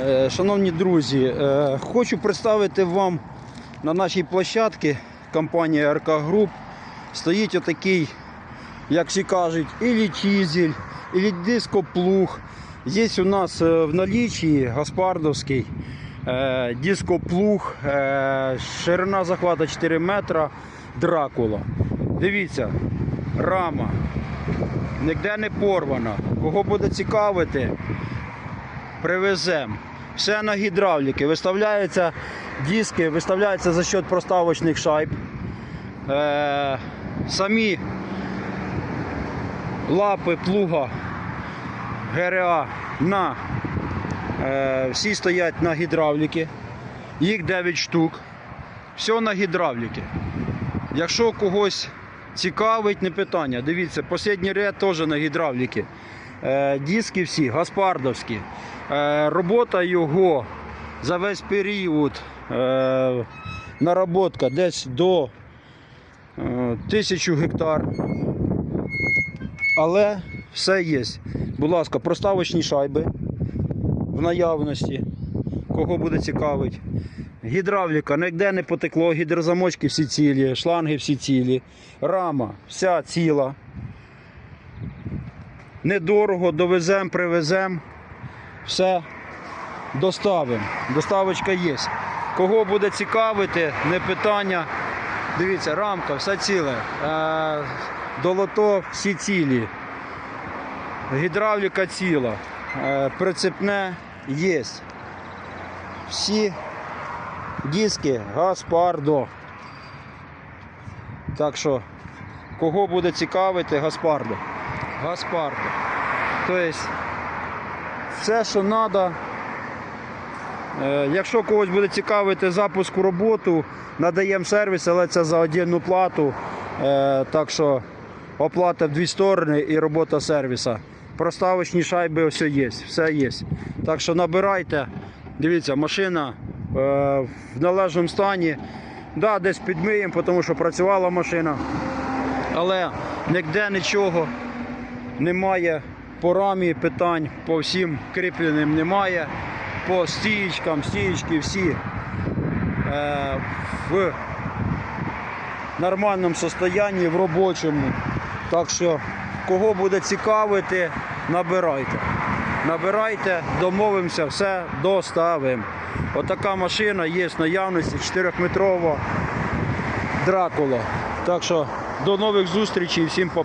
Е, Шановні друзі, е, хочу представити вам на нашій площадці компанія РК Груп. Стоїть отакий, як всі кажуть, ілі чізель, ілі дископлуг. Є у нас е, в налічі Гаспардовський дископлуг, ширина захвата 4 метра, Дракула. Дивіться, рама, ніде не порвана. Кого буде цікавити, привеземо. Все на гідравліки. Виставляються диски, виставляються за счет проставочних шайб. Е, самі лапи плуга ГРА на е, всі стоять на гідравліки. Їх 9 штук. Все на гідравліки. Якщо когось цікавить, не питання. Дивіться, останній ряд теж на гідравліки. Е, диски всі гаспардовські. Е, робота його за весь період е, наработка десь до е, 1000 гектар. Але все є. Будь ласка, проставочні шайби в наявності. Кого буде цікавить. Гідравліка, ніде не потекло, гідрозамочки всі цілі, шланги всі цілі, рама вся ціла. Недорого, довеземо, привеземо, все доставимо. Доставочка є. Кого буде цікавити, не питання. Дивіться, рамка, все ціле. Е, долото всі цілі. Гідравліка ціла. Е, прицепне є. Всі диски Гаспардо. Так що, кого буде цікавити, Гаспардо. Гаспардо. Тобто, все, що треба. Якщо когось буде цікавити запуск у роботу, надаємо сервіс, але це за отдільну плату. Е, Так що оплата в дві сторони і робота сервіса. Проставочні шайби все є, все є. Так що набирайте. Дивіться, машина е, в належному стані. Да, десь підмиємо, тому що працювала машина. Але ніде нічого немає. По рамі питань, по всім кріпленим немає. По стієчкам, стієчки всі е, в нормальному состоянні, в робочому. Так що, кого буде цікавити, набирайте. Набирайте, домовимося, все доставимо. Отака машина є в наявності 4-метрова Дракула. Так що до нових зустрічей, всім па-